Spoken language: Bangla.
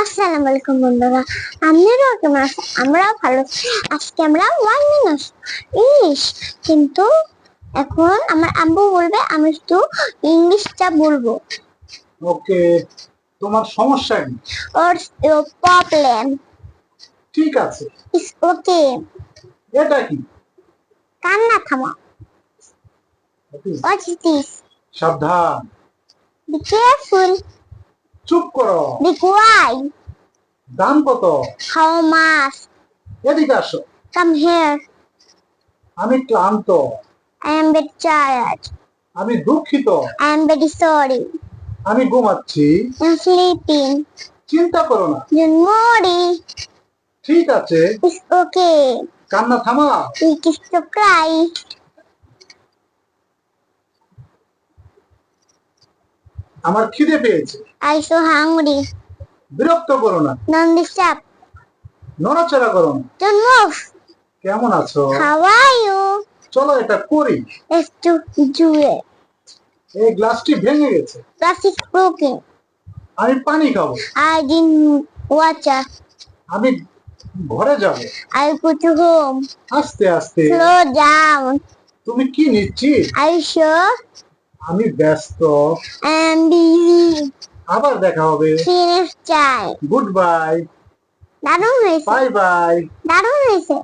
আসসালামু আলাইকুম বন্ধুরা। আপনারাও কেমন আছেন আমরাও ভালো। আজকে আমরা ওয়ান মিনিট ইংলিশ কিন্তু এখন আমার আব্বু বলবে আমি শুধু ইংলিশটা বলব। ওকে তোমার সমস্যা কি? ওর প্রবলেম ঠিক আছে। ইস ওকে এটা কি? কান্না থামা। হোয়াট ইজ দিস সাবধান। বি কেয়ারফুল চুপ করো। বি কোয়াই দাম কত? হাউ মাস এদিকে আসো। কাম হিয়ার আমি ক্লান্ত। আই এম ভেরি টায়ার্ড আমি দুঃখিত। আই এম ভেরি সরি আমি ঘুমাচ্ছি। আই এম স্লিপিং চিন্তা করো না। ঠিক আছে। It's okay. কান্না থামা। We kiss to cry. আমার খিদে পেয়েছে। আই সো হাংরি বিরক্ত করো না। নন ডিস্টার্ব নড়াচড়া করো না। ডোন্ট মুভ কেমন আছো? হাউ আর ইউ চলো এটা করি। একটু জু এই গ্লাসটি ভেঙে গেছে। প্লাস্টিক ব্রোকেন আমি পানি খাব। আই ডিন ওয়াচ আমি ঘরে যাব। আই গো টু হোম আস্তে আস্তে। স্লো ডাউন তুমি কি নিচ্ছিস আই শো আমি ব্যস্ত. আবার দেখা হবে. গুড বাই দারুণ হয়েছে। বাই বাই দারুণ হয়েছে।